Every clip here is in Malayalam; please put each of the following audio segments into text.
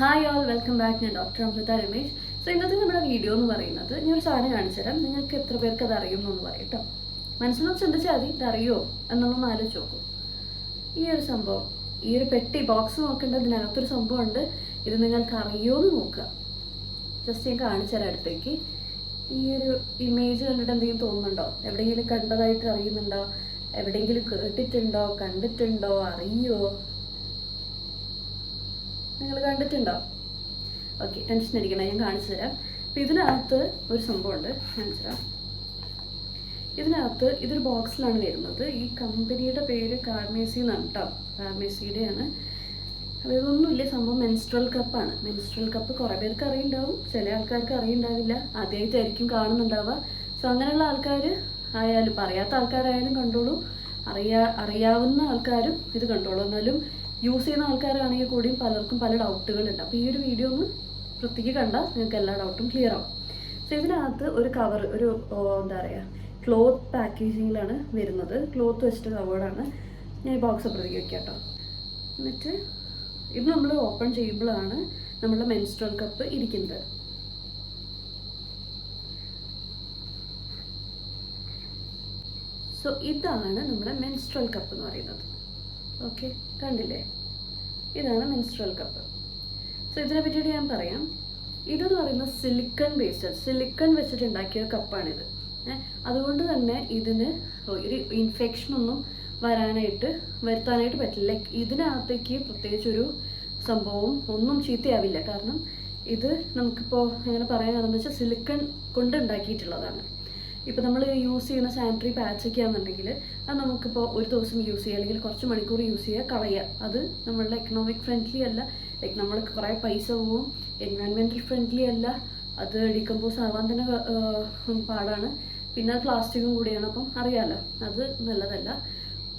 ഹായ് ഓൾ വെൽക്കം ബാക്ക് ഞാൻ ഡോക്ടർ അമൃത രമേശ്. സോ ഇന്നത്തെ നമ്മുടെ വീഡിയോ എന്ന് പറയുന്നത് ഞാൻ ഒരു സാധനം കാണിച്ചു തരാം. നിങ്ങൾക്ക് എത്ര പേർക്ക് അത് അറിയും എന്ന് പറയട്ടോ മനസ്സിലൊന്ന് ചിന്തിച്ചാൽ മതി ഇതറിയോ എന്നൊന്നും ആലോചിച്ച് നോക്കൂ. ഈ ഒരു സംഭവം ഈ ഒരു പെട്ടി ബോക്സ് നോക്കേണ്ട ഇതിനകത്തൊരു സംഭവം ഉണ്ട് ഇത് നിങ്ങൾക്ക് അറിയോ എന്ന് നോക്കുക. ജസ്റ്റ് ഞാൻ കാണിച്ചു തരാം അടുത്തേക്ക്. ഈ ഒരു ഇമേജ് കണ്ടിട്ട് എന്തെങ്കിലും തോന്നുന്നുണ്ടോ? എവിടെയെങ്കിലും കണ്ടതായിട്ട് അറിയുന്നുണ്ടോ? എവിടെയെങ്കിലും കേട്ടിട്ടുണ്ടോ? കണ്ടിട്ടുണ്ടോ? അറിയോ? നിങ്ങൾ കണ്ടിട്ടുണ്ടോ? ഓക്കെ ടെൻഷൻ അടിക്കണേ ഞാൻ കാണിച്ചു തരാം. അപ്പം ഇതിനകത്ത് ഒരു സംഭവമുണ്ട് കാണിച്ചു ഇതിനകത്ത് ഇതൊരു ബോക്സിലാണ് വരുന്നത്. ഈ കമ്പനിയുടെ പേര് കാർമേസി എന്നാണ് കേട്ടോ കാർമേസിയുടെയാണ് അപ്പോൾ ഇതൊന്നുമില്ല സംഭവം മെൻസ്ട്രൽ കപ്പാണ് മെൻസ്ട്രൽ കപ്പ് കുറേ പേർക്ക് അറിയുണ്ടാവും. ചില ആൾക്കാർക്ക് അറിയുണ്ടാവില്ല. ആദ്യമായിട്ടായിരിക്കും കാണുന്നുണ്ടാവുക. സോ അങ്ങനെയുള്ള ആൾക്കാർ ആയാലും അറിയാത്ത ആൾക്കാരായാലും കണ്ടോളൂ. അറിയാ അറിയാവുന്ന ആൾക്കാരും ഇത് കണ്ടോളൂ. എന്നാലും യൂസ് ചെയ്യുന്ന ആൾക്കാരാണെങ്കിൽ കൂടിയും പലർക്കും പല ഡൗട്ടുകളുണ്ട് അപ്പോൾ ഈ ഒരു വീഡിയോ ഒന്ന് വൃത്തിക്ക് കണ്ടാൽ നിങ്ങൾക്ക് എല്ലാ ഡൗട്ടും ക്ലിയർ ആവും. സോ ഇതിനകത്ത് ഒരു കവർ ഒരു എന്താ പറയുക ക്ലോത്ത് പാക്കേജിങ്ങിലാണ് വരുന്നത്. ക്ലോത്ത് വെച്ചിട്ട് കവേർഡാണ് ഞാൻ ഈ ബോക്സ് അപ്പുറത്തേക്ക് വെക്കാം കേട്ടോ എന്നിട്ട് ഇത് നമ്മൾ ഓപ്പൺ ചെയ്യുമ്പോഴാണ് നമ്മുടെ മെൻസ്ട്രൽ കപ്പ് ഇരിക്കുന്നത്. സോ ഇതാണ് നമ്മുടെ മെൻസ്ട്രൽ കപ്പ് എന്ന് പറയുന്നത്. ഓക്കെ കണ്ടില്ലേ? ഇതാണ് മെൻസ്ട്രൽ കപ്പ് സോ ഇതിനെ പറ്റിയിട്ട് ഞാൻ പറയാം. ഇതെന്ന് പറയുന്ന സിലിക്കൺ ബേസ്ഡ് സിലിക്കൺ വെച്ചിട്ട് ഉണ്ടാക്കിയ കപ്പാണിത് അതുകൊണ്ട് തന്നെ ഇതിന് ഒരു ഇൻഫെക്ഷൻ ഒന്നും വരാനായിട്ട് വരുത്താനായിട്ട് പറ്റില്ല. ഇതിനകത്തേക്ക് പ്രത്യേകിച്ചൊരു സംഭവം ഒന്നും ചീത്തയാവില്ല. കാരണം ഇത് നമുക്കിപ്പോൾ എങ്ങനെ പറയാൻ കാരണം വെച്ചാൽ സിലിക്കൺ കൊണ്ട് ഉണ്ടാക്കിയിട്ടുള്ളതാണ്. ഇപ്പോൾ നമ്മൾ യൂസ് ചെയ്യുന്ന സാനിറ്ററി പാഡ്സ് ഒക്കെ ആണെന്നുണ്ടെങ്കിൽ അത് നമുക്കിപ്പോൾ ഒരു ദിവസം യൂസ് ചെയ്യുക അല്ലെങ്കിൽ കുറച്ച് മണിക്കൂർ യൂസ് ചെയ്യുക കളയുക അത് നമ്മളുടെ എക്കണോമിക് ഫ്രണ്ട്ലി അല്ല. ലൈക്ക് നമ്മൾ കുറേ പൈസ പോവും. എൻവയോൺമെന്റൽ ഫ്രണ്ട്ലി അല്ല. അത് ഡീകമ്പോസ് ആവാൻ തന്നെ പാടാണ്. പിന്നെ അത് പ്ലാസ്റ്റിക്കും കൂടിയാണ്. അപ്പം അറിയാമല്ലോ അത് നല്ലതല്ല.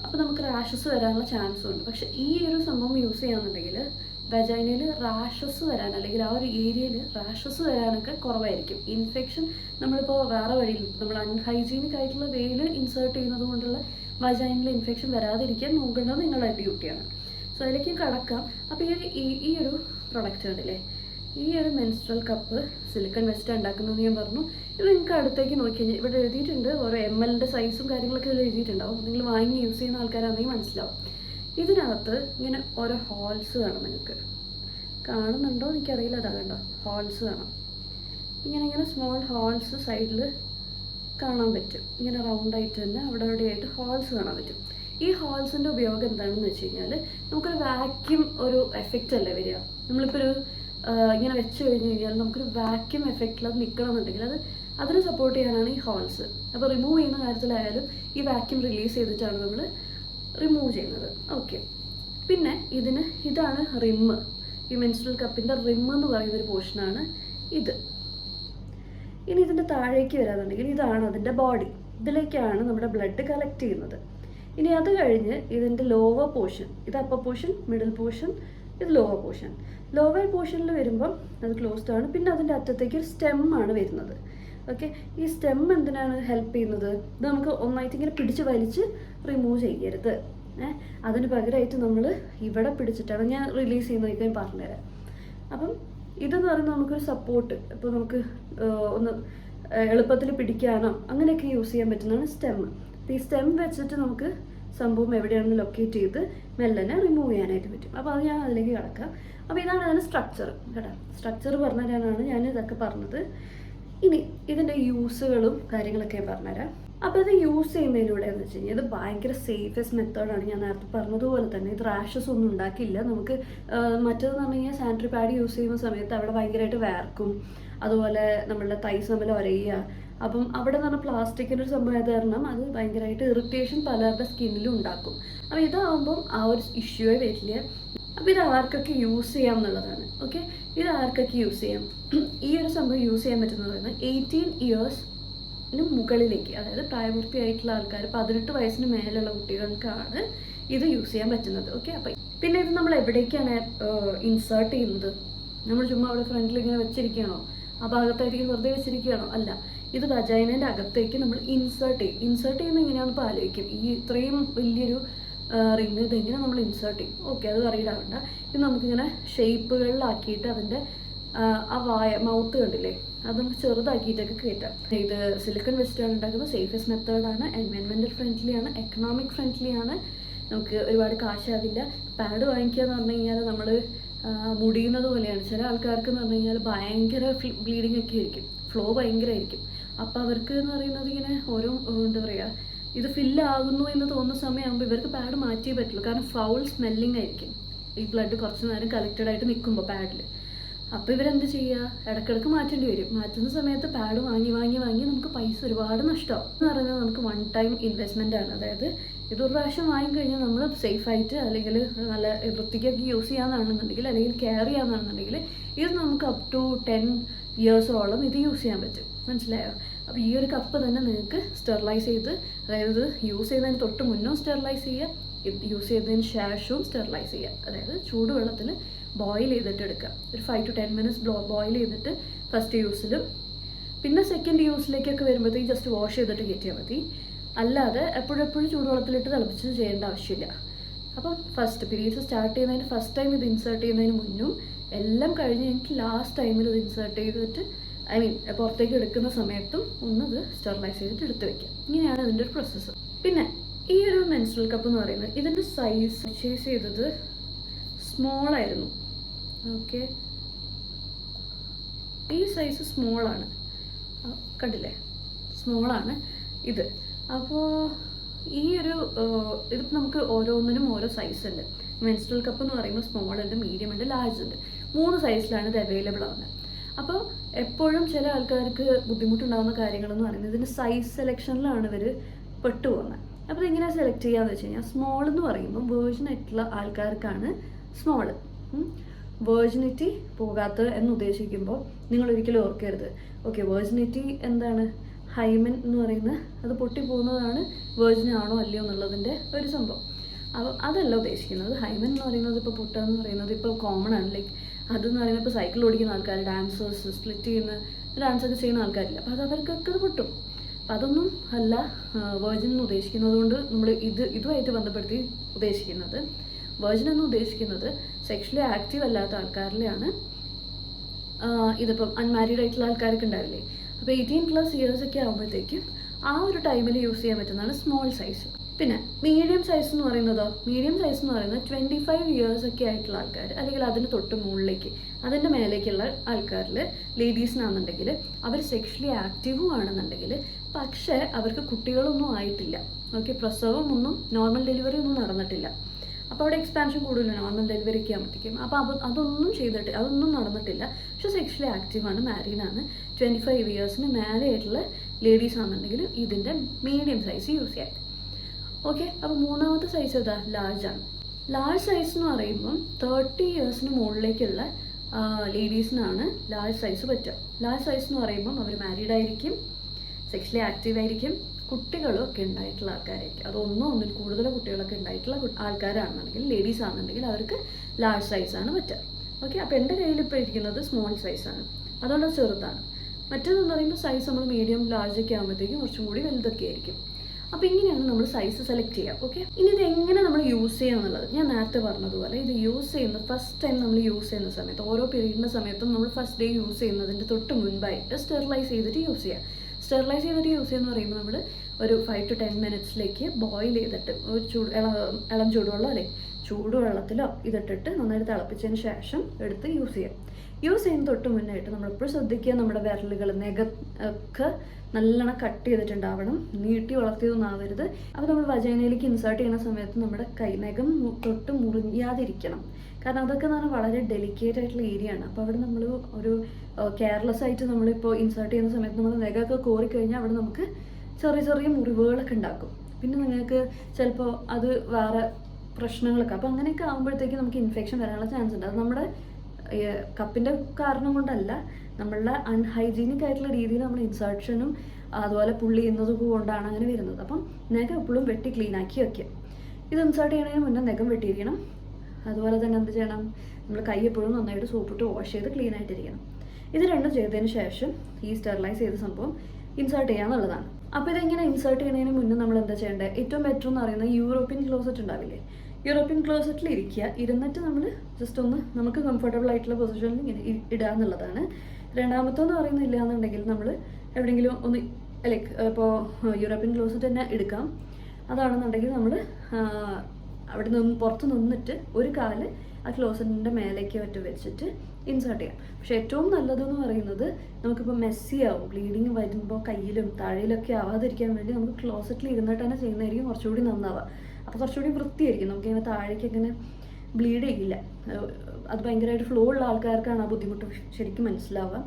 അപ്പോൾ നമുക്ക് റാഷസ് വരാനുള്ള ചാൻസും ഉണ്ട്. പക്ഷേ ഈ ഒരു സംഭവം യൂസ് ചെയ്യാന്നുണ്ടെങ്കിൽ വെജൈനയിൽ റാഷസ് വരാൻ അല്ലെങ്കിൽ ആ ഒരു ഏരിയയിൽ റാഷസ് വരാനൊക്കെ കുറവായിരിക്കും. ഇൻഫെക്ഷൻ നമ്മളിപ്പോൾ വേറെ വഴിയിൽ നമ്മൾ അൺഹൈജീനിക് ആയിട്ടുള്ള വേയിൽ ഇൻസേർട്ട് ചെയ്യുന്നത് കൊണ്ടുള്ള വജൈനിൽ ഇൻഫെക്ഷൻ വരാതിരിക്കാൻ നോക്കേണ്ടത് നിങ്ങളുടെ ഡ്യൂട്ടിയാണ് സോ അതിലേക്ക് കടക്കാം. അപ്പോൾ ഈ ഒരു ഈ- ഒരു പ്രൊഡക്റ്റ് കണ്ടില്ലേ? ഈ ഒരു മെൻസ്ട്രൽ കപ്പ് സിലിക്കൺ വെസ്റ്റ് ഉണ്ടാക്കുന്നതെന്ന് ഞാൻ പറഞ്ഞു. ഇത് നിങ്ങൾക്ക് അടുത്തേക്ക് നോക്കി കഴിഞ്ഞാൽ ഇവിടെ എഴുതിയിട്ടുണ്ട്. ഓരോ എം എല്ലിന്റെ സൈസും കാര്യങ്ങളൊക്കെ ഇതിൽ എഴുതിയിട്ടുണ്ടാവും. നിങ്ങൾ വാങ്ങി യൂസ് ചെയ്യുന്ന ആൾക്കാരാണെങ്കിൽ മനസ്സിലാവും. ഇതിനകത്ത് ഇങ്ങനെ ഓരോ ഹോൾസ് കാണാം നിങ്ങൾക്ക് കാണുന്നുണ്ടോ എനിക്കറിയില്ല അതാ കണ്ടോ? ഹോൾസ് കാണാം. ഇങ്ങനെ ഇങ്ങനെ സ്മോൾ ഹോൾസ് സൈഡിൽ കാണാൻ പറ്റും. ഇങ്ങനെ റൗണ്ട് ആയിട്ട് തന്നെ അവിടെ എവിടെയായിട്ട് ഹോൾസ് കാണാൻ പറ്റും. ഈ ഹോൾസിന്റെ ഉപയോഗം എന്താണെന്ന് വെച്ച് കഴിഞ്ഞാൽ നമുക്കൊരു വാക്യൂം ഒരു എഫക്റ്റ് അല്ലേ വരിക? നമ്മളിപ്പോൾ ഒരു ഇങ്ങനെ വെച്ച് കഴിഞ്ഞ് കഴിഞ്ഞാൽ നമുക്കൊരു വാക്യൂം എഫക്റ്റിൽ അത് നിൽക്കണമെന്നുണ്ടെങ്കിൽ അത് അതിനെ സപ്പോർട്ട് ചെയ്യാനാണ് ഈ ഹോൾസ് അപ്പോൾ റിമൂവ് ചെയ്യുന്ന കാര്യത്തിലായാലും ഈ വാക്യൂം റിലീസ് ചെയ്തിട്ടാണ് നമ്മൾ റിമൂവ് ചെയ്യുന്നത്. ഓക്കെ പിന്നെ ഇതിന് ഇതാണ് റിമ്മ് ഈ മെൻസ്ട്രൽ കപ്പിന്റെ റിമ്മ് എന്ന് പറയുന്ന ഒരു പോർഷനാണ് ഇത്. ഇനി ഇതിന്റെ താഴേക്ക് വരാന്നുണ്ടെങ്കിൽ ഇതാണ് അതിന്റെ ബോഡി ഇതിലേക്കാണ് നമ്മുടെ ബ്ലഡ് കളക്ട് ചെയ്യുന്നത്. ഇനി അത് കഴിഞ്ഞ് ഇതിന്റെ ലോവർ പോർഷൻ ഇത് അപ്പർ പോർഷൻ മിഡിൽ പോർഷൻ ഇത് ലോവർ പോർഷൻ ലോവർ പോർഷനിൽ വരുമ്പം അത് ക്ലോസ്ഡ് ആണ്. പിന്നെ അതിന്റെ അറ്റത്തേക്ക് ഒരു സ്റ്റെമ്മാണ് വരുന്നത്. ഓക്കെ ഈ സ്റ്റെം എന്തിനാണ് ഹെൽപ്പ് ചെയ്യുന്നത്? ഇത് നമുക്ക് ഒന്നായിട്ട് ഇങ്ങനെ പിടിച്ച് വലിച്ച് റിമൂവ് ചെയ്യരുത്. ഏഹ് അതിന് പകരമായിട്ട് നമ്മൾ ഇവിടെ പിടിച്ചിട്ടാണ് ഞാൻ റിലീസ് ചെയ്യുന്നതൊക്കെ ഞാൻ പറഞ്ഞുതരാം. അപ്പം ഇതെന്ന് പറയുന്നത് നമുക്കൊരു സപ്പോർട്ട് ഇപ്പോൾ നമുക്ക് ഒന്ന് എളുപ്പത്തിൽ പിടിക്കാനോ അങ്ങനെയൊക്കെ യൂസ് ചെയ്യാൻ പറ്റുന്നതാണ് സ്റ്റെം അപ്പോൾ ഈ സ്റ്റെം വെച്ചിട്ട് നമുക്ക് സംഭവം എവിടെയാണെന്ന് ലൊക്കേറ്റ് ചെയ്ത് മെല്ലനെ റിമൂവ് ചെയ്യാനായിട്ട് പറ്റും. അപ്പോൾ അത് ഞാൻ അതിലേക്ക് കിടക്കാം. അപ്പോൾ ഇതാണ് അതിന്റെ സ്ട്രക്ചർ കേട്ടോ? സ്ട്രക്ചർ പറഞ്ഞു തരാനാണ് ഞാൻ ഇതൊക്കെ പറഞ്ഞത്. ഇനി ഇതിന്റെ യൂസുകളും കാര്യങ്ങളൊക്കെ ഞാൻ പറഞ്ഞുതരാം. അപ്പോൾ ഇത് യൂസ് ചെയ്യുന്നതിലൂടെ എന്ന് വെച്ച് കഴിഞ്ഞാൽ ഇത് ഭയങ്കര സേഫസ്റ്റ് മെത്തേഡാണ് ഞാൻ നേരത്തെ പറഞ്ഞതുപോലെ തന്നെ ഇത് റാഷസ് ഒന്നും ഉണ്ടാക്കില്ല നമുക്ക് മറ്റേതെന്ന് പറഞ്ഞു കഴിഞ്ഞാൽ സാനിറ്ററി പാഡ് യൂസ് ചെയ്യുന്ന സമയത്ത് അവിടെ ഭയങ്കരമായിട്ട് വേർക്കും. അതുപോലെ നമ്മളുടെ തൈസ് തമ്മിൽ ഒരയുക. അപ്പം അവിടെ നിന്ന് പറഞ്ഞാൽ പ്ലാസ്റ്റിക്കിന്റെ ഒരു സംഭവം കാരണം അത് ഭയങ്കരമായിട്ട് ഇറിറ്റേഷൻ പലരുടെ സ്കിന്നിലും ഉണ്ടാക്കും. അപ്പോൾ ഇതാവുമ്പം ആ ഒരു ഇഷ്യൂവേ വരില്ല? അപ്പോൾ ഇത് ആർക്കൊക്കെ യൂസ് ചെയ്യാം എന്നുള്ളതാണ്. ഓക്കെ ഇത് ആർക്കൊക്കെ യൂസ് ചെയ്യാം? ഈ ഒരു സംഭവം യൂസ് ചെയ്യാൻ പറ്റുന്നത് പറയുന്നത് എയ്റ്റീൻ ഇയേഴ്സിന് മുകളിലേക്ക് അതായത് പ്രായപൂർത്തിയായിട്ടുള്ള ആൾക്കാർ പതിനെട്ട് വയസ്സിന് മേലുള്ള കുട്ടികൾക്കാണ് ഇത് യൂസ് ചെയ്യാൻ പറ്റുന്നത്. ഓക്കെ അപ്പം പിന്നെ ഇത് നമ്മൾ എവിടേക്കാണ് ഇൻസേർട്ട് ചെയ്യുന്നത്? നമ്മൾ ചുമ്മാ അവിടെ ഫ്രണ്ടിൽ ഇങ്ങനെ വെച്ചിരിക്കുകയാണോ? ആ ഭാഗത്തായിരിക്കും വെറുതെ വെച്ചിരിക്കുകയാണോ? അല്ല. ഇത് വജൈനന്റെ അകത്തേക്ക് നമ്മൾ ഇൻസേർട്ട് ചെയ്യും. ഇൻസേർട്ട് ചെയ്യുന്ന എങ്ങനെയാണെന്ന് ഇപ്പോൾ ആലോചിക്കും. ഈ ഇത്രയും വലിയൊരു റിങ് ഇതെങ്ങനെ നമ്മൾ ഇൻസേർട്ട് ചെയ്യും? ഓക്കെ അത് അറിയിടാവണ്ട ഇത് നമുക്കിങ്ങനെ ഷേപ്പുകളിലാക്കിയിട്ട് അതിന്റെ ആ, വായ മൗത്ത് കണ്ടില്ലേ? അത് നമുക്ക് ചെറുതാക്കിയിട്ടൊക്കെ കയറ്റാം. ഇത് സിലിക്കൺ വെസ്റ്റാണ് ഉണ്ടാക്കുന്നത് സേഫസ്റ്റ് മെത്തേഡാണ് എൻവയൺമെന്റൽ ഫ്രണ്ട്ലിയാണ് എക്കണോമിക് ഫ്രണ്ട്ലിയാണ് നമുക്ക് ഒരുപാട് കാശാവില്ല. പാഡ് വാങ്ങിക്കുക എന്ന് പറഞ്ഞു കഴിഞ്ഞാൽ നമ്മൾ മുടിയുന്നത് പോലെയാണ്. ചില ആൾക്കാർക്ക് എന്ന് പറഞ്ഞു കഴിഞ്ഞാൽ ഭയങ്കര ബ്ലീഡിങ് ഒക്കെ ആയിരിക്കും. ഫ്ലോ ഭയങ്കരമായിരിക്കും. അപ്പോൾ അവർക്ക് എന്ന് പറയുന്നത് ഇങ്ങനെ ഓരോ എന്താ പറയുക ഇത് ഫില്ലാകുന്നു എന്ന് തോന്നുന്ന സമയമാകുമ്പോൾ ഇവർക്ക് പാഡ് മാറ്റിയേ പറ്റുള്ളൂ. കാരണം ഫൗൾ സ്മെല്ലിംഗ് ആയിരിക്കും. ഈ ബ്ലഡ് കുറച്ച് നേരം കളക്റ്റഡ് ആയിട്ട് നിൽക്കുമ്പോൾ പാഡിൽ അപ്പോൾ ഇവരെന്ത് ചെയ്യുക ഇടയ്ക്കിടയ്ക്ക് മാറ്റേണ്ടി വരും. മാറ്റുന്ന സമയത്ത് പാഡ് വാങ്ങി വാങ്ങി വാങ്ങി നമുക്ക് പൈസ ഒരുപാട് നഷ്ടമാവും. എന്ന് പറയുന്നത് നമുക്ക് വൺ ടൈം ഇൻവെസ്റ്റ്മെന്റ് ആണ്. അതായത് ഇത് ഒരു പ്രാവശ്യം വാങ്ങിക്കഴിഞ്ഞാൽ നമ്മൾ സേഫായിട്ട് അല്ലെങ്കിൽ നല്ല വൃത്തിക്കൊക്കെ യൂസ് ചെയ്യാമെന്നാണെന്നുണ്ടെങ്കിൽ അല്ലെങ്കിൽ കെയർ ചെയ്യാമെന്നാണെന്നുണ്ടെങ്കിൽ ഇത് നമുക്ക് അപ് ടു ടെൻ ഇയേഴ്സോളം ഇത് യൂസ് ചെയ്യാൻ പറ്റും. മനസ്സിലായോ? അപ്പോൾ ഈ ഒരു കപ്പ് തന്നെ നിങ്ങൾക്ക് സ്റ്റെറിലൈസ് ചെയ്ത് അതായത് യൂസ് ചെയ്യുന്നതിന് തൊട്ട് മുന്നോ സ്റ്റെറിലൈസ് ചെയ്യുക. യൂസ് ചെയ്തതിന് ശേഷവും സ്റ്റെറിലൈസ് ചെയ്യുക. അതായത് ചൂടുവെള്ളത്തിൽ ബോയിൽ ചെയ്തിട്ട് എടുക്കുക. ഒരു five to ten minutes boil ചെയ്തിട്ട് ഫസ്റ്റ് യൂസിലും പിന്നെ സെക്കൻഡ് യൂസിലേക്കൊക്കെ വരുമ്പോഴത്തേക്ക് ജസ്റ്റ് വാഷ് ചെയ്തിട്ട് കയറ്റിയാൽ മതി. അല്ലാതെ എപ്പോഴെപ്പോഴും ചൂടുവെള്ളത്തിലിട്ട് തിളപ്പിച്ച് ചെയ്യേണ്ട ആവശ്യമില്ല. അപ്പം ഫസ്റ്റ് പീരീഡ്സ് സ്റ്റാർട്ട് ചെയ്യുന്നതിന് ഫസ്റ്റ് ടൈം ഇത് ഇൻസേർട്ട് ചെയ്യുന്നതിന് മുന്നും എല്ലാം കഴിഞ്ഞ് എനിക്ക് ലാസ്റ്റ് ടൈമിൽ ഇത് ഇൻസേർട്ട് ചെയ്തിട്ട് ഐ മീൻ പുറത്തേക്ക് എടുക്കുന്ന സമയത്തും ഒന്ന് ഇത് സ്റ്റെറിലൈസ് ചെയ്തിട്ട് എടുത്ത് വെക്കാം ഇങ്ങനെയാണ് ഇതിന്റെ ഒരു പ്രോസസ്സ് പിന്നെ ഈ ഒരു മെൻസ്ട്രൽ കപ്പ് എന്ന് പറയുന്നത് ഇതിന്റെ സൈസ് പർച്ചേസ് ചെയ്തത് സ്മോൾ ആയിരുന്നു. ഓക്കെ ഈ സൈസ് സ്മോൾ ആണ്. കണ്ടില്ലേ? സ്മോളാണ് ഇത്. അപ്പോൾ ഈ ഒരു ഇത് നമുക്ക് ഓരോന്നിനും ഓരോ സൈസ് ഉണ്ട്. മെൻസ്ട്രൽ കപ്പ് എന്ന് പറയുമ്പോൾ സ്മോൾ ഉണ്ട് മീഡിയം ഉണ്ട് ലാർജ് ഉണ്ട്. മൂന്ന് സൈസിലാണ് ഇത് അവൈലബിൾ ആവുന്നത്. അപ്പോൾ എപ്പോഴും ചില ആൾക്കാർക്ക് ബുദ്ധിമുട്ടുണ്ടാകുന്ന കാര്യങ്ങളെന്ന് പറയുന്നത് ഇതിന്റെ സൈസ് സെലക്ഷനിലാണ് ഇവർ പെട്ടുപോകുന്നത് അപ്പോൾ ഇതെങ്ങനെ സെലക്ട് ചെയ്യാന്ന് വെച്ച് കഴിഞ്ഞാൽ സ്മോൾ എന്ന് പറയുമ്പോൾ വേർജൻ ആയിട്ടുള്ള ആൾക്കാർക്കാണ് സ്മോൾ വേർജിനിറ്റി പോകാത്തത് എന്ന് ഉദ്ദേശിക്കുമ്പോൾ നിങ്ങൾ ഒരിക്കലും ഓർക്കരുത്. ഓക്കെ വേർജിനിറ്റി എന്താണ്? ഹൈമൻ എന്ന് പറയുന്ന അത് പൊട്ടിപ്പോകുന്നതാണ് വേർജിൻ ആണോ അല്ലയോ എന്നുള്ളതിന്റെ ഒരു സംഭവം. അപ്പോൾ അതല്ല ഉദ്ദേശിക്കുന്നത്. ഹൈമൻ എന്ന് പറയുന്നത് ഇപ്പോൾ പൊട്ടുക എന്ന് പറയുന്നത് ഇപ്പോൾ കോമൺ ആണ്. ലൈക്ക് അതെന്ന് പറയുന്നത് ഇപ്പോൾ സൈക്കിൾ ഓടിക്കുന്ന ആൾക്കാർ ഡാൻസേഴ്സ് സ്പ്ലിറ്റ് ചെയ്യുന്ന ഡാൻസൊക്കെ ചെയ്യുന്ന ആൾക്കാരില്ല. അപ്പോൾ അത് അവർക്കൊക്കെ അത് അപ്പം അതൊന്നും അല്ല വേർജിൻ എന്ന് ഉദ്ദേശിക്കുന്നത് കൊണ്ട് നമ്മൾ ഇത് ഇതുമായിട്ട് ബന്ധപ്പെടുത്തി ഉദ്ദേശിക്കുന്നത്. വേർജിൻ എന്ന് ഉദ്ദേശിക്കുന്നത് സെക്ഷലി ആക്റ്റീവ് അല്ലാത്ത ആൾക്കാരിലെയാണ് ഇതിപ്പം അൺമാരീഡ് ആയിട്ടുള്ള ആൾക്കാരൊക്കെ ഉണ്ടാവില്ലേ? അപ്പോൾ എയ്റ്റീൻ പ്ലസ് ഇയേഴ്സ് ഒക്കെ ആകുമ്പോഴത്തേക്കും ആ ഒരു ടൈമിൽ യൂസ് ചെയ്യാൻ പറ്റുന്നതാണ് സ്മോൾ സൈസ് പിന്നെ മീഡിയം സൈസ് എന്ന് പറയുന്നത് മീഡിയം സൈസ് എന്ന് പറയുന്നത് ട്വന്റി ഫൈവ് ഇയേഴ്സ് ഒക്കെ ആയിട്ടുള്ള ആൾക്കാർ അല്ലെങ്കിൽ അതിന് തൊട്ട് മുകളിലേക്ക് അതിന്റെ മേലേക്കുള്ള ആൾക്കാരിൽ ലേഡീസിനാണെന്നുണ്ടെങ്കിൽ അവർ സെക്ഷലി ആക്റ്റീവും ആണെന്നുണ്ടെങ്കിൽ പക്ഷേ അവർക്ക് കുട്ടികളൊന്നും ആയിട്ടില്ല. ഓക്കെ പ്രസവം ഒന്നും നോർമൽ ഡെലിവറി ഒന്നും നടന്നിട്ടില്ല. അപ്പോൾ അവിടെ എക്സ്പാൻഷൻ കൂടുതലാണ് നോർമൽ ഡെലിവറി ഒക്കെ ആകുമ്പോഴത്തേക്കും. അപ്പോൾ അത് അതൊന്നും ചെയ്തിട്ട് അതൊന്നും നടന്നിട്ടില്ല. പക്ഷെ സെക്ഷലി ആക്റ്റീവാണ് മാരീഡാണ് ട്വന്റി ഫൈവ് ഇയേഴ്സിന് മേലെ ആയിട്ടുള്ള ലേഡീസ് ആണെന്നുണ്ടെങ്കിൽ ഇതിന്റെ മീഡിയം സൈസ് യൂസ് ചെയ്യാം. ഓക്കെ അപ്പോൾ മൂന്നാമത്തെ സൈസ് ഏതാ? ലാർജ് ആണ്. ലാർജ് സൈസ് എന്ന് പറയുമ്പം തേർട്ടി ഇയേഴ്സിന് മുകളിലേക്കുള്ള ലേഡീസിനാണ് ലാർജ് സൈസ് പറ്റുക. ലാർജ് സൈസ് എന്ന് പറയുമ്പം അവർ മാരീഡ് ആയിരിക്കും സെക്ഷലി ആക്റ്റീവ് ആയിരിക്കും കുട്ടികളും ഒക്കെ ഉണ്ടായിട്ടുള്ള ആൾക്കാരായിരിക്കും. അതൊന്നും ഒന്നോ ഒന്നിൽ കൂടുതൽ കുട്ടികളൊക്കെ ഉണ്ടായിട്ടുള്ള ആൾക്കാരാണെന്നുണ്ടെങ്കിൽ ലേഡീസ് ആണെന്നുണ്ടെങ്കിൽ അവർക്ക് ലാർജ് സൈസാണ് പറ്റുക. ഓക്കെ അപ്പോൾ എന്റെ കയ്യിൽ ഇപ്പോൾ ഇരിക്കുന്നത് സ്മോൾ സൈസാണ് അതുകൊണ്ട് അത് ചെറുതാണ്. മറ്റേതെന്ന് പറയുമ്പോൾ സൈസ് നമ്മൾ മീഡിയം ലാർജ് ഒക്കെ ആകുമ്പോഴത്തേക്കും കുറച്ചും കൂടി വലുതൊക്കെ ആയിരിക്കും. അപ്പോൾ ഇങ്ങനെയാണ് നമ്മൾ സൈസ് സെലക്ട് ചെയ്യുക ഓക്കെ ഇനി ഇത് എങ്ങനെ നമ്മൾ യൂസ് ചെയ്യുക എന്നുള്ളത്? ഞാൻ നേരത്തെ പറഞ്ഞതുപോലെ ഇത് യൂസ് ചെയ്യുന്ന ഫസ്റ്റ് ടൈം നമ്മൾ യൂസ് ചെയ്യുന്ന സമയത്ത് ഓരോ പീരീഡിന്റെ സമയത്തും നമ്മൾ ഫസ്റ്റ് ഡേ യൂസ് ചെയ്യുന്നതിന്റെ തൊട്ട് മുൻപായിട്ട് സ്റ്റെറിലൈസ് ചെയ്തിട്ട് യൂസ് ചെയ്യുക സ്റ്റെറിലൈസ് ചെയ്തിട്ട് യൂസ് ചെയ്യുന്ന പറയുമ്പോൾ നമ്മൾ ഒരു ഫൈവ് ടു ടെൻ മിനിറ്റ്സിലേക്ക് ബോയിൽ ചെയ്തിട്ട് ഒരു ചൂട് ഇളം ഇളം ചൂടുവെള്ളം അല്ലേ? ചൂടുവെള്ളത്തിലോ ഇതിട്ടിട്ട് നന്നായിട്ട് തിളപ്പിച്ചതിന് ശേഷം എടുത്ത് യൂസ് ചെയ്യാം. യൂസ് ചെയ്യുന്ന തൊട്ട് മുന്നായിട്ട് നമ്മളെപ്പോഴും ശ്രദ്ധിക്കുക നമ്മുടെ വിരലുകൾ നെഗ ഒക്കെ നല്ലോണം കട്ട് ചെയ്തിട്ടുണ്ടാവണം. നീട്ടി വളർത്തിയതൊന്നും ആവരുത് അപ്പോൾ നമ്മൾ വജൈനയിലേക്ക് ഇൻസേർട്ട് ചെയ്യുന്ന സമയത്ത് നമ്മുടെ കൈ നഖം മു- തൊട്ട് മുറിയാതിരിക്കണം. കാരണം അതൊക്കെ എന്ന് പറഞ്ഞാൽ വളരെ ഡെലിക്കേറ്റ് ആയിട്ടുള്ള ഏരിയ ആണ്. അപ്പോൾ അവിടെ നമ്മൾ ഒരു കെയർലെസ് ആയിട്ട് നമ്മളിപ്പോൾ ഇൻസേർട്ട് ചെയ്യുന്ന സമയത്ത് നമ്മൾ നഖമൊക്കെ കോറിക്കഴിഞ്ഞാൽ അവിടെ നമുക്ക് ചെറിയ ചെറിയ മുറിവുകളൊക്കെ ഉണ്ടാക്കും. പിന്നെ നിങ്ങൾക്ക് ചിലപ്പോൾ അത് വേറെ പ്രശ്നങ്ങളൊക്കെ. അപ്പോൾ അങ്ങനെയൊക്കെ ആകുമ്പോഴത്തേക്ക് നമുക്ക് ഇൻഫെക്ഷൻ വരാനുള്ള ചാൻസ് ഉണ്ട്. അത് നമ്മുടെ കപ്പിന്റെ കാരണം കൊണ്ടല്ല നമ്മളുടെ അൺഹൈജീനിക് ആയിട്ടുള്ള രീതിയിൽ നമ്മൾ ഇൻസർഷനും അതുപോലെ പുള്ളി ചെയ്യുന്നതും കൊണ്ടാണ് അങ്ങനെ വരുന്നത്. അപ്പം നഖം എപ്പോഴും വെട്ടി ക്ലീൻ ആക്കി വയ്ക്കുക ഇത് ഇൻസേർട്ട് ചെയ്യണതിന് മുന്നേ നഖം വെട്ടിയിരിക്കണം. അതുപോലെ തന്നെ എന്ത് ചെയ്യണം? നമ്മൾ കൈ എപ്പോഴും നന്നായിട്ട് സോപ്പിട്ട് വാഷ് ചെയ്ത് ക്ലീൻ ആയിട്ടിരിക്കണം. ഇത് രണ്ടും ചെയ്തതിന് ശേഷം ഈ സ്റ്റെറിലൈസ് ചെയ്ത സംഭവം ഇൻസേർട്ട് ചെയ്യാന്നുള്ളതാണ് അപ്പോൾ ഇതെങ്ങനെ ഇൻസേർട്ട് ചെയ്യുന്നതിന് മുന്നേ നമ്മൾ എന്താ ചെയ്യേണ്ടത്? ഏറ്റവും ബെറ്റർ എന്ന് പറയുന്നത് യൂറോപ്യൻ ക്ലോസറ്റ് ഉണ്ടാവില്ലേ? യൂറോപ്യൻ ക്ലോസറ്റിൽ ഇരിക്കുക. ഇരുന്നിട്ട് നമ്മൾ ജസ്റ്റ് ഒന്ന് നമുക്ക് കംഫർട്ടബിൾ ആയിട്ടുള്ള പൊസിഷനിൽ ഇങ്ങനെ ഇടുക എന്നുള്ളതാണ്. രണ്ടാമത്തെന്ന് പറയുന്നത് ഇല്ല എന്നുണ്ടെങ്കിൽ നമ്മൾ എവിടെയെങ്കിലും ഒന്ന് ലൈക്ക് ഇപ്പോൾ യൂറോപ്യൻ ക്ലോസറ്റ് തന്നെ എടുക്കാം. അതാണെന്നുണ്ടെങ്കിൽ നമ്മൾ അവിടെ നിന്ന് പുറത്ത് നിന്നിട്ട് ഒരു കാൽ ആ ക്ലോസറ്റിന്റെ മേലേക്ക് ഒറ്റ വെച്ചിട്ട് ഇൻസേർട്ട് ചെയ്യാം. പക്ഷേ ഏറ്റവും നല്ലതെന്ന് പറയുന്നത് നമുക്കിപ്പോൾ മെസ്സി ആവും. ബ്ലീഡിങ് വരുമ്പോൾ കയ്യിലും താഴയിലൊക്കെ ആവാതിരിക്കാൻ വേണ്ടി നമുക്ക് ക്ലോസറ്റിൽ ഇരുന്നിട്ട് തന്നെ ചെയ്യുന്നതായിരിക്കും കുറച്ചുകൂടി നന്നാവുക. അപ്പോൾ കുറച്ചുകൂടി വൃത്തിയായിരിക്കും. നമുക്ക് ഇങ്ങനെ താഴേക്ക് ഇങ്ങനെ ബ്ലീഡ് ചെയ്യില്ല. അത് ഭയങ്കരമായിട്ട് ഫ്ലോ ഉള്ള ആൾക്കാർക്കാണ് ആ ബുദ്ധിമുട്ട് ശരിക്കും മനസ്സിലാവുക.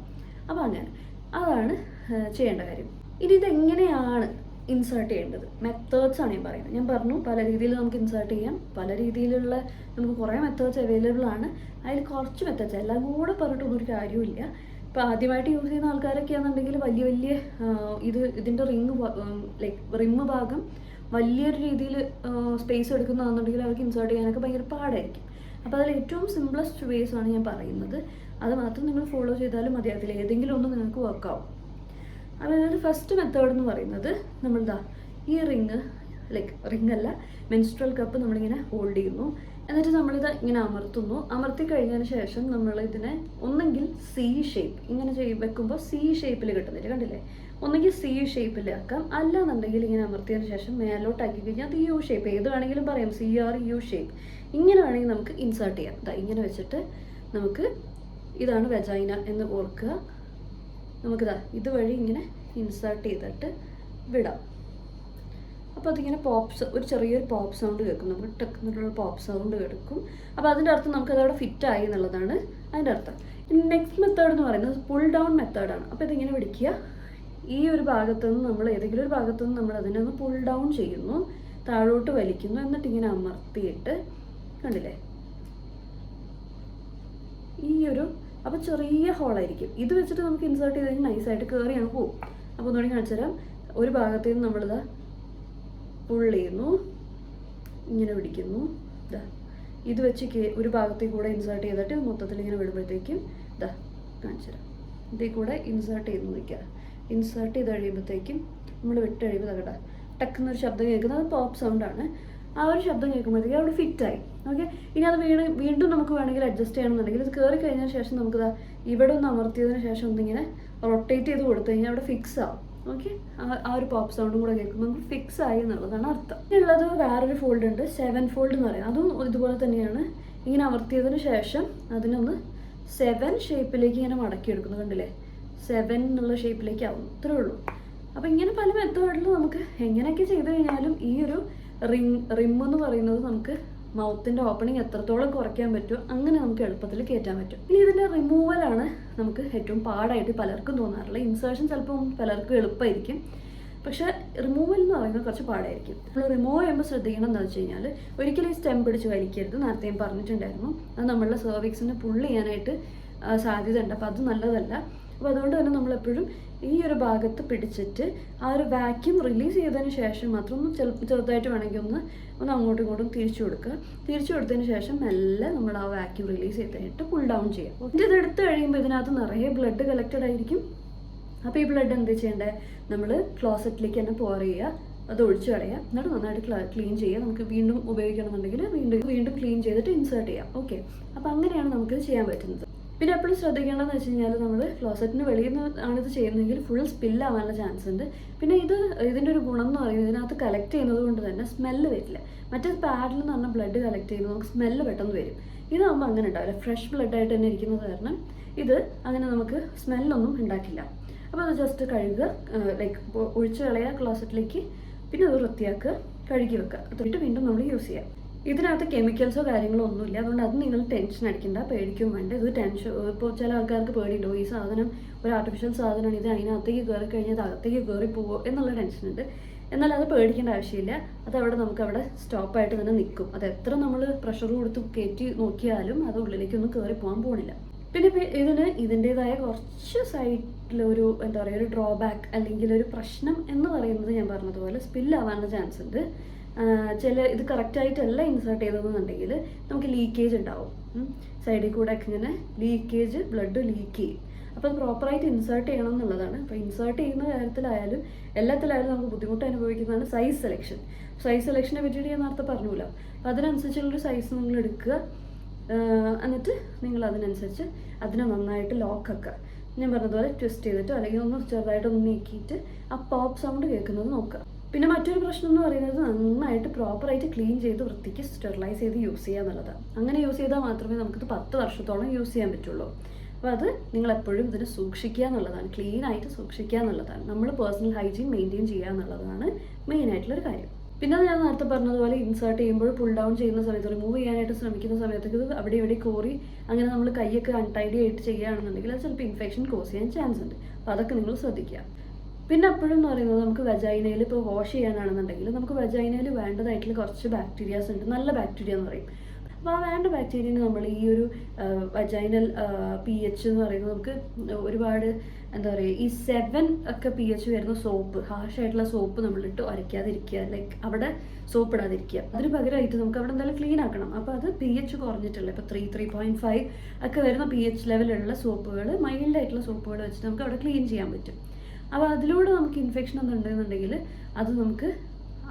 അപ്പോൾ അങ്ങനെ. അതാണ് ചെയ്യേണ്ട കാര്യം. ഇനി ഇതെങ്ങനെയാണ് ഇൻസേർട്ട് ചെയ്യേണ്ടത്? മെത്തേഡ്സ് ആണ് ഞാൻ പറയുന്നത്. ഞാൻ പറഞ്ഞു പല രീതിയിൽ നമുക്ക് ഇൻസേർട്ട് ചെയ്യാം. പല രീതിയിലുള്ള നമുക്ക് കുറേ മെത്തേഡ്സ് അവൈലബിൾ ആണ്. അതിൽ കുറച്ച് മെത്തേഡ്സ് എല്ലാം കൂടെ പറഞ്ഞിട്ടൊന്നും ഒരു കാര്യമില്ല ഇപ്പോൾ ആദ്യമായിട്ട് യൂസ് ചെയ്യുന്ന ആൾക്കാരൊക്കെ ആണെന്നുണ്ടെങ്കിൽ വലിയ വലിയ ഇത് ഇതിന്റെ റിങ് ലൈക്ക് റിമ്മ് ഭാഗം വലിയൊരു രീതിയിൽ സ്പേസ് എടുക്കുന്നതാണെന്നുണ്ടെങ്കിൽ അവർക്ക് ഇൻസേർട്ട് ചെയ്യാനൊക്കെ ഭയങ്കര പാടായിരിക്കും. അപ്പോൾ അതിൽ ഏറ്റവും സിംപ്ലസ്റ്റ് വേസ് ആണ് ഞാൻ പറയുന്നത്. അത് മാത്രം നിങ്ങൾ ഫോളോ ചെയ്താലും മതിയാകത്തില്ല ഏതെങ്കിലും ഒന്ന് നിങ്ങൾക്ക് വർക്കാവും അതായത് ഫസ്റ്റ് മെത്തേഡ് എന്ന് പറയുന്നത് നമ്മളെന്താ ഈ റിങ് ലൈക്ക് റിങ് അല്ല മെൻസ്ട്രൽ കപ്പ് നമ്മളിങ്ങനെ ഹോൾഡ് ചെയ്യുന്നു. എന്നിട്ട് നമ്മളിത് ഇങ്ങനെ അമർത്തുന്നു. അമർത്തി കഴിഞ്ഞതിന് ശേഷം നമ്മൾ ഇതിനെ ഒന്നെങ്കിൽ സി ഷേപ്പ് ഇങ്ങനെ ചെയ് വെക്കുമ്പോൾ സി ഷേപ്പിൽ കിട്ടുന്നില്ല? കണ്ടില്ലേ? ഒന്നെങ്കിൽ സി യു ഷേപ്പിൽ ഷേപ്പിലാക്കാം അല്ലാന്നുണ്ടെങ്കിൽ ഇങ്ങനെ അമർത്തിയതിന് ശേഷം മേലോട്ടാക്കി കഴിഞ്ഞാൽ അത് യു ഷേപ്പ് ഏത് വേണമെങ്കിലും പറയാം. സി ആർ യു ഷേപ്പ് ഇങ്ങനെ വേണമെങ്കിൽ നമുക്ക് ഇൻസേർട്ട് ചെയ്യാം. ദാ ഇങ്ങനെ വെച്ചിട്ട് നമുക്ക് ഇതാണ് വെജൈന എന്ന് ഓർക്കുക. നമുക്കിതാ ഇതുവഴി ഇങ്ങനെ ഇൻസേർട്ട് ചെയ്തിട്ട് വിടാം. അപ്പോൾ അതിങ്ങനെ പോപ്സ് ഒരു ചെറിയൊരു പോപ്പ് സൗണ്ട് കേൾക്കും. നമുക്ക് ടെക് എന്നുള്ള പോപ്പ് സൗണ്ട് കേൾക്കും. അപ്പോൾ അതിന്റെ അർത്ഥം നമുക്ക് അതവിടെ ഫിറ്റ് ആയി എന്നുള്ളതാണ് അതിന്റെ അർത്ഥം. നെക്സ്റ്റ് മെത്തേഡ് എന്ന് പറയുന്നത് പുൾ ഡൗൺ മെത്തേഡാണ് അപ്പോൾ ഇതിങ്ങനെ പിടിക്കുക ഈ ഒരു ഭാഗത്തു നിന്ന് നമ്മൾ ഏതെങ്കിലും ഒരു ഭാഗത്തു നിന്ന് നമ്മൾ അതിനെ ഒന്ന് പുൾ ഡൗൺ ചെയ്യുന്നു താഴോട്ട് വലിക്കുന്നു എന്നിട്ട് ഇങ്ങനെ അമർത്തിയിട്ട് കണ്ടില്ലേ? ഈ ഒരു അപ്പോൾ ചെറിയ ഹോളായിരിക്കും ഇത് വെച്ചിട്ട് നമുക്ക് ഇൻസേർട്ട് ചെയ്ത് കഴിഞ്ഞാൽ നൈസായിട്ട് കയറി അങ്ങ് പോകും അപ്പോൾ ഒന്നുകൂടി കാണിച്ചു ഒരു ഭാഗത്തു നിന്ന് നമ്മളിത് പുൾ ചെയ്യുന്നു ഇങ്ങനെ പിടിക്കുന്നു. ഇതാ ഇത് വെച്ച് ഒരു ഭാഗത്തേക്ക് കൂടെ ഇൻസേർട്ട് ചെയ്തിട്ട് മൊത്തത്തിൽ ഇങ്ങനെ വിടുമ്പോഴത്തേക്കും ഇതാ കാണിച്ചു തരാം. കൂടെ ഇൻസേർട്ട് ചെയ്ത് നിൽക്കുക. ഇൻസേർട്ട് ചെയ്ത് കഴിയുമ്പോഴത്തേക്കും നമ്മൾ വിട്ട് കഴിയുമ്പോൾ തകട ടക്കുന്നൊരു ശബ്ദം കേൾക്കുന്നത് അത് പോപ്പ് സൗണ്ടാണ് ആ ഒരു ശബ്ദം കേൾക്കുമ്പോഴത്തേക്കും അവിടെ ഫിറ്റായി ഓക്കെ ഇനി അത് വീണ് വീണ്ടും നമുക്ക് വേണമെങ്കിൽ അഡ്ജസ്റ്റ് ചെയ്യണമെന്നുണ്ടെങ്കിൽ ഇത് കയറി കഴിഞ്ഞതിന് ശേഷം നമുക്കിതാ ഇവിടെ ഒന്ന് അമർത്തിയതിന് ശേഷം ഒന്നിങ്ങനെ റൊട്ടേറ്റ് ചെയ്ത് കൊടുത്തു കഴിഞ്ഞാൽ അവിടെ ഫിക്സ് ആവും. ഓക്കെ ആ ഒരു പോപ്പ് സൗണ്ടും കൂടെ കേൾക്കുമ്പോൾ നമുക്ക് ഫിക്സ് ആയി എന്നുള്ളതാണ് അർത്ഥം. ഉള്ളത് വേറൊരു ഫോൾഡ് ഉണ്ട് സെവൻ ഫോൾഡ് എന്ന് പറയുന്നത് അതും ഇതുപോലെ തന്നെയാണ്. ഇങ്ങനെ അമർത്തിയതിന് ശേഷം അതിനൊന്ന് സെവൻ ഷേപ്പിലേക്ക് ഇങ്ങനെ മടക്കി മടക്കിയെടുക്കുന്നു കണ്ടില്ലേ? സെവൻ എന്നുള്ള ഷേപ്പിലേക്ക് ആവും. ഉള്ളൂ. അപ്പോൾ ഇങ്ങനെ പല മെത്തേഡിലും നമുക്ക് എങ്ങനെയൊക്കെ ചെയ്ത് കഴിഞ്ഞാലും ഈ ഒരു റിം റിം എന്ന് പറയുന്നത് നമുക്ക് മൗത്തിന്റെ ഓപ്പണിങ് എത്രത്തോളം കുറയ്ക്കാൻ പറ്റുമോ അങ്ങനെ നമുക്ക് എളുപ്പത്തിൽ കയറ്റാൻ പറ്റും. ഇനി ഇതിന്റെ റിമൂവലാണ് നമുക്ക് ഏറ്റവും പാടായിട്ട് പലർക്കും തോന്നാറുള്ളത്. ഇൻസേർഷൻ ചിലപ്പം പലർക്കും എളുപ്പമായിരിക്കും. പക്ഷേ റിമൂവൽ എന്ന് പറയുന്നത് കുറച്ച് പാടായിരിക്കും. നമ്മൾ റിമൂവ് ചെയ്യുമ്പോൾ ശ്രദ്ധിക്കണം എന്ന് വെച്ച് കഴിഞ്ഞാൽ ഒരിക്കലും ഈ സ്റ്റെം പിടിച്ച് വലിക്കരുത്. നേരത്തെ പറഞ്ഞിട്ടുണ്ടായിരുന്നു. അത് നമ്മളുടെ സെർവിക്സിനെ പുള്ള് ചെയ്യാനായിട്ട് സാധ്യതയുണ്ട്. അപ്പോൾ അത് നല്ലതല്ല. അപ്പോൾ അതുകൊണ്ട് തന്നെ നമ്മളെപ്പോഴും ഈ ഒരു ഭാഗത്ത് പിടിച്ചിട്ട് ആ ഒരു വാക്യൂം റിലീസ് ചെയ്തതിന് ശേഷം മാത്രം ഒന്ന് ചെറു ചെറുതായിട്ട് വേണമെങ്കിൽ ഒന്ന് ഒന്ന് അങ്ങോട്ടും ഇങ്ങോട്ടും തിരിച്ചു കൊടുക്കുക. തിരിച്ചു കൊടുത്തതിന് ശേഷം മെല്ലെ നമ്മൾ ആ വാക്യൂം റിലീസ് ചെയ്തിട്ട് പുൾ ഡൗൺ ചെയ്യുക. ഇത് ഇതെടുത്ത് കഴിയുമ്പോൾ ഇതിനകത്ത് നിറയെ ബ്ലഡ് കളക്റ്റഡ് ആയിരിക്കും. അപ്പോൾ ഈ ബ്ലഡ് എന്ത് ചെയ്യേണ്ടത് നമ്മൾ ക്ലോസറ്റിലേക്ക് തന്നെ പോർ ചെയ്യുക. അത് ഒഴിച്ചു കളയുക. എന്നിട്ട് നന്നായിട്ട് ക്ലീൻ ചെയ്യുക. നമുക്ക് വീണ്ടും ഉപയോഗിക്കണമെന്നുണ്ടെങ്കിൽ വീണ്ടും വീണ്ടും ക്ലീൻ ചെയ്തിട്ട് ഇൻസേർട്ട് ചെയ്യാം. ഓക്കെ അപ്പോൾ അങ്ങനെയാണ് നമുക്ക് ചെയ്യാൻ പറ്റുന്നത്. പിന്നെ എപ്പോഴും ശ്രദ്ധിക്കേണ്ടതെന്ന് വെച്ച് കഴിഞ്ഞാൽ നമ്മൾ ക്ലോസറ്റിന് വെളിയിൽ നിന്ന് ആണിത് ചെയ്യുന്നതെങ്കിൽ ഫുൾ സ്പില്ലാവാനുള്ള ചാൻസ് ഉണ്ട്. പിന്നെ ഇത് ഇതിന്റെ ഒരു ഗുണം എന്ന് പറയുന്നത് ഇതിനകത്ത് കളക്ട് ചെയ്യുന്നത് കൊണ്ട് തന്നെ സ്മെല്ല് വരില്ല. മറ്റേ പാഡിൽ നിന്ന് പറഞ്ഞാൽ ബ്ലഡ് കളക്ട് ചെയ്യുന്നത് നമുക്ക് സ്മെല്ല് പെട്ടെന്ന് വരും. ഇതാകുമ്പോൾ അങ്ങനെ ഉണ്ടാവില്ല. ഫ്രഷ് ബ്ലഡായിട്ട് തന്നെ ഇരിക്കുന്നത് കാരണം ഇത് അങ്ങനെ നമുക്ക് സ്മെല്ലൊന്നും ഉണ്ടാക്കില്ല. അപ്പോൾ അത് ജസ്റ്റ് കഴുകുക ലൈക്ക് ഒഴിച്ച് കളയുക ക്ലോസറ്റിലേക്ക് പിന്നെ അത് വൃത്തിയാക്കുക കഴുകി വെക്കുക. എന്നിട്ട് വീണ്ടും നമ്മൾ യൂസ് ചെയ്യാം. ഇതിനകത്ത് കെമിക്കൽസോ കാര്യങ്ങളോ ഒന്നുമില്ല. അതുകൊണ്ട് അത് നിങ്ങൾ ടെൻഷൻ അടിക്കണ്ട പേടിക്കും വേണ്ട. ഇത് ടെൻഷൻ ഇപ്പോൾ ചില ആൾക്കാർക്ക് പേടിയുണ്ടോ? ഈ സാധനം ഒരു ആർട്ടിഫിഷ്യൽ സാധനമാണ്. ഇത് അതിനകത്തേക്ക് കയറി കഴിഞ്ഞാൽ അകത്തേക്ക് കയറി പോവോ എന്നുള്ള ടെൻഷനുണ്ട് എന്നാൽ അത് പേടിക്കേണ്ട ആവശ്യമില്ല. അത് അവിടെ നമുക്ക് അവിടെ സ്റ്റോപ്പായിട്ട് തന്നെ നിൽക്കും. അത് എത്ര നമ്മൾ പ്രഷർ കൊടുത്ത് കയറ്റി നോക്കിയാലും അത് ഉള്ളിലേക്കൊന്നും കയറി പോകാൻ പോകണില്ല പിന്നെ ഇതിന് ഇതിന്റെതായ കുറച്ച് സൈഡിലൊരു എന്താ പറയുക ഒരു ഡ്രോബാക്ക് അല്ലെങ്കിൽ ഒരു പ്രശ്നം എന്ന് പറയുന്നത് ഞാൻ പറഞ്ഞതുപോലെ സ്പില്ലാവാനുള്ള ചാൻസ് ഉണ്ട്. ചില ഇത് കറക്റ്റായിട്ടല്ല ഇൻസേർട്ട് ചെയ്തതെന്നുണ്ടെങ്കിൽ നമുക്ക് ലീക്കേജ് ഉണ്ടാവും. സൈഡിൽ കൂടെ ഇങ്ങനെ ലീക്കേജ് ബ്ലഡ് ലീക്ക് ചെയ്യും. അപ്പോൾ അത് പ്രോപ്പറായിട്ട് ഇൻസേർട്ട് ചെയ്യണം എന്നുള്ളതാണ്. അപ്പോൾ ഇൻസേർട്ട് ചെയ്യുന്ന കാര്യത്തിലായാലും എല്ലാത്തിലായാലും നമുക്ക് ബുദ്ധിമുട്ട് അനുഭവിക്കുന്നതാണ് സൈസ് സെലക്ഷൻ സൈസ് സെലക്ഷനെ പറ്റിയിട്ട് ഞാൻ നേരത്തെ പറഞ്ഞില്ല. അപ്പോൾ അതിനനുസരിച്ചുള്ളൊരു സൈസ് നിങ്ങൾ എടുക്കുക. എന്നിട്ട് നിങ്ങൾ അതിനനുസരിച്ച് അതിനെ നന്നായിട്ട് ലോക്കൊക്കെ ഞാൻ പറഞ്ഞതുപോലെ ട്വിസ്റ്റ് ചെയ്തിട്ട് അല്ലെങ്കിൽ ഒന്ന് ചെറുതായിട്ടൊന്ന് നീക്കിയിട്ട് ആ പോപ്പ് സൗണ്ട് കേൾക്കുന്നത് നോക്കുക. പിന്നെ മറ്റൊരു പ്രശ്നം എന്ന് പറയുന്നത് നന്നായിട്ട് പ്രോപ്പറായിട്ട് ക്ലീൻ ചെയ്ത് വൃത്തിക്ക് സ്റ്റെറിലൈസ് ചെയ്ത് യൂസ് ചെയ്യുക എന്നുള്ളതാണ് അങ്ങനെ യൂസ് ചെയ്താൽ മാത്രമേ നമുക്കിത് പത്ത് വർഷത്തോളം യൂസ് ചെയ്യാൻ പറ്റുള്ളൂ. അപ്പോൾ അത് നിങ്ങൾ എപ്പോഴും ഇതിനെ സൂക്ഷിക്കുക എന്നുള്ളതാണ്. ക്ലീൻ ആയിട്ട് സൂക്ഷിക്കുക എന്നുള്ളതാണ്. നമ്മൾ പേഴ്സണൽ ഹൈജീൻ മെയിന്റെയിൻ ചെയ്യുക എന്നുള്ളതാണ് മെയിൻ ആയിട്ടുള്ളൊരു കാര്യം. പിന്നെ ഞാൻ നേരത്തെ പറഞ്ഞതുപോലെ ഇൻസേർട്ട് ചെയ്യുമ്പോൾ പുൾ ഡൗൺ ചെയ്യുന്ന സമയത്ത് റിമൂവ് ചെയ്യാനായിട്ട് ശ്രമിക്കുന്ന സമയത്തൊക്കെ ഇത് അവിടെ ഇവിടെ കോറി അങ്ങനെ നമ്മൾ കൈയൊക്കെ അൺടൈഡി ആയിട്ട് ചെയ്യുകയാണെന്നുണ്ടെങ്കിൽ അത് ചിലപ്പോൾ ഇൻഫെക്ഷൻ കോസ് ചെയ്യാൻ ചാൻസ് ഉണ്ട്. അപ്പോൾ അതൊക്കെ നിങ്ങൾ ശ്രദ്ധിക്കുക. പിന്നെ അപ്പോഴും എന്ന് പറയുന്നത് നമുക്ക് വെജൈനയിൽ ഇപ്പോൾ വാഷ് ചെയ്യാനാണെന്നുണ്ടെങ്കിൽ നമുക്ക് വെജൈനയിൽ വേണ്ടതായിട്ടുള്ള കുറച്ച് ബാക്ടീരിയാസ് ഉണ്ട്. നല്ല ബാക്ടീരിയ എന്ന് പറയും. അപ്പോൾ ആ വേണ്ട ബാക്ടീരിയനെ നമ്മൾ ഈ ഒരു വജൈനൽ പി എച്ച് എന്ന് പറയുന്നത് നമുക്ക് ഒരുപാട് എന്താ പറയുക ഈ സെവൻ ഒക്കെ പി എച്ച് വരുന്ന സോപ്പ് ഹാർഷ് ആയിട്ടുള്ള സോപ്പ് നമ്മളിട്ട് ഉരയ്ക്കാതിരിക്കുക ലൈക്ക് അവിടെ സോപ്പ് ഇടാതിരിക്കുക. അതിന് പകരമായിട്ട് നമുക്ക് അവിടെ എന്തായാലും ക്ലീൻ ആക്കണം. അപ്പോൾ അത് പി എച്ച് കുറഞ്ഞിട്ടുള്ള ഇപ്പോൾ ത്രീ ത്രീ പോയിന്റ് ഫൈവ് ഒക്കെ വരുന്ന പി എച്ച് ലെവലുള്ള സോപ്പുകൾ മൈൽഡ് ആയിട്ടുള്ള സോപ്പുകൾ വെച്ചിട്ട് നമുക്ക് അവിടെ ക്ലീൻ ചെയ്യാൻ പറ്റും. അപ്പോൾ അതിലൂടെ നമുക്ക് ഇൻഫെക്ഷൻ ഒന്നും ഉണ്ടെന്നുണ്ടെങ്കിൽ അത് നമുക്ക്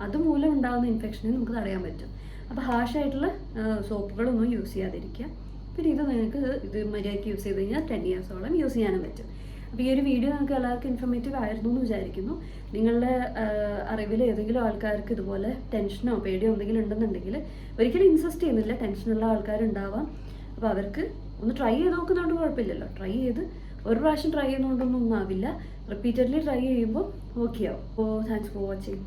അതുമൂലം ഉണ്ടാകുന്ന ഇൻഫെക്ഷനെ നമുക്ക് തടയാൻ പറ്റും. അപ്പോൾ ഹാഷായിട്ടുള്ള സോപ്പുകളൊന്നും യൂസ് ചെയ്യാതിരിക്കുക. പിന്നെ ഇത് നിങ്ങൾക്ക് ഇത് മര്യാദയ്ക്ക് യൂസ് ചെയ്ത് കഴിഞ്ഞാൽ ടെൻ ഇയേഴ്സോളം യൂസ് ചെയ്യാനും പറ്റും. അപ്പോൾ ഈ ഒരു വീഡിയോ നിങ്ങൾക്ക് എല്ലാവർക്കും ഇൻഫർമേറ്റീവ് ആയിരുന്നു എന്ന് വിചാരിക്കുന്നു. നിങ്ങളുടെ അറിവിൽ ഏതെങ്കിലും ആൾക്കാർക്ക് ഇതുപോലെ ടെൻഷനോ പേടിയോ എന്തെങ്കിലും ഉണ്ടെന്നുണ്ടെങ്കിൽ ഒരിക്കലും ഇൻസിസ്റ്റ് ചെയ്യുന്നില്ല ടെൻഷനുള്ള ആൾക്കാരുണ്ടാവാം. അപ്പോൾ അവർക്ക് ഒന്ന് ട്രൈ ചെയ്ത് നോക്കുന്നതുകൊണ്ട് കുഴപ്പമില്ലല്ലോ. ട്രൈ ചെയ്ത് ഒരു പ്രാവശ്യം ട്രൈ ചെയ്യുന്നതുകൊണ്ടൊന്നും ആവില്ല. റിപ്പീറ്റഡ്ലി ട്രൈ ചെയ്യുമ്പോൾ ഓക്കെ ആവും. അപ്പോൾ താങ്ക്സ് ഫോർ വാച്ചിങ്